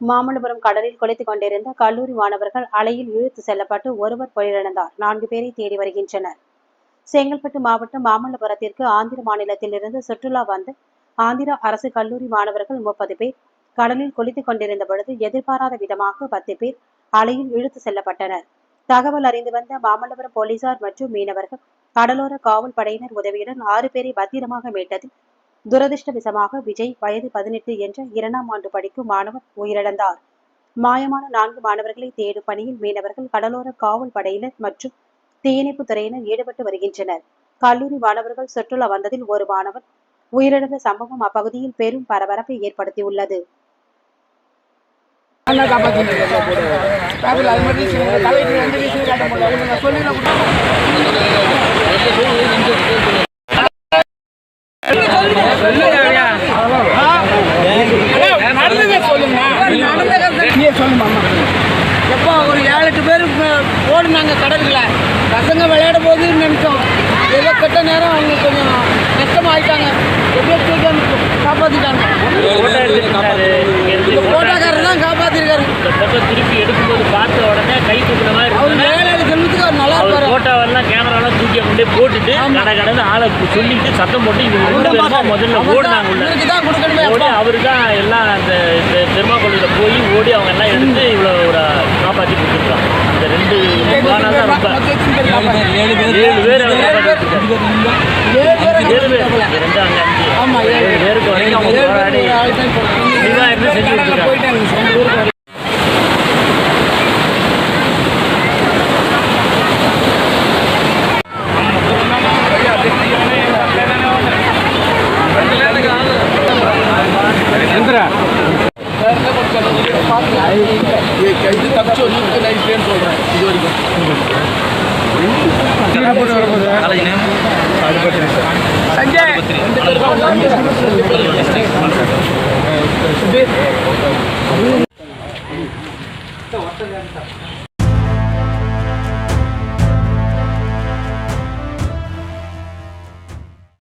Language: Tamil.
மாமல்லபுரம் கடலில் குளித்துக் கொண்டிருந்த கல்லூரி மாணவர்கள் அலையில் இழுத்து செல்லப்பட்டு ஒருவர் உயிரிழந்தார். நான்கு பேரை தேடி வருகின்றனர். செங்கல்பட்டு மாவட்டம் மாமல்லபுரத்திற்கு ஆந்திர மாநிலத்திலிருந்து சுற்றுலா வந்த ஆந்திர அரசு கல்லூரி மாணவர்கள் முப்பது பேர் கடலில் குளித்துக் கொண்டிருந்த பொழுது எதிர்பாராத விதமாக பத்து பேர் அலையில் இழுத்து செல்லப்பட்டனர். தகவல் அறிந்து வந்த மாமல்லபுரம் போலீசார் மற்றும் மீனவர்கள் கடலோர காவல் படையினர் உதவியுடன் ஆறு பேரை பத்திரமாக மீட்டதில் துரதிர்ஷ்டவசமாக விஜய் வயது பதினெட்டு என்ற இரண்டாம் ஆண்டு படிக்கும் மாணவர் உயிரிழந்தார். மாயமான நான்கு மாணவர்களை தேடும் பணியில் மீனவர்கள் கடலோர காவல் படையினர் மற்றும் தீயணைப்பு துறையினர் ஈடுபட்டு வருகின்றனர். கல்லூரி மாணவர்கள் சுற்றுலா வந்ததில் ஒரு மாணவர் உயிரிழந்த சம்பவம் அப்பகுதியில் பெரும் பரபரப்பை ஏற்படுத்தியுள்ளது. அண்ணா எப்போ ஒரு ஏழு எட்டு பேர் ஓடுனாங்க கடலுக்குள்ள பசங்க விளையாடும் போது நினைச்சோம் ஏதோ கெட்ட நேரம் அவங்க கொஞ்சம் நஷ்டமாயிட்டாங்க. எப்படியோ தூக்கி வந்து காப்பாற்றிட்டாங்க தூக்கி கொண்டே போட்டுட்டு கடை கடந்து ஆளை சொல்லிட்டு சத்தம் போட்டு இவங்க ரெண்டு பேருமா முதல்ல ஓடுனாங்க உள்ள ஓடி அவரு தான் எல்லாம் அந்த பெருமாக்கோளில் போய் ஓடி அவங்க எல்லாம் எடுத்து இவ்வளோ ஒரு காப்பாற்றி கொடுத்துருக்காங்க. இந்த ரெண்டு பானா தான் ரொம்ப ஏழு ஏழு பேர். ஏழு பேர் ரெண்டு அங்கே அஞ்சு. ஏழு பேருக்கு வரைக்கும் அவங்க போராடி. இதுதான் என்ன செஞ்சு கொடுத்துருக்காங்க. இது தப்பிச்சு வந்து நைட் சொல்கிறேன் இது வரைக்கும் சஞ்சய்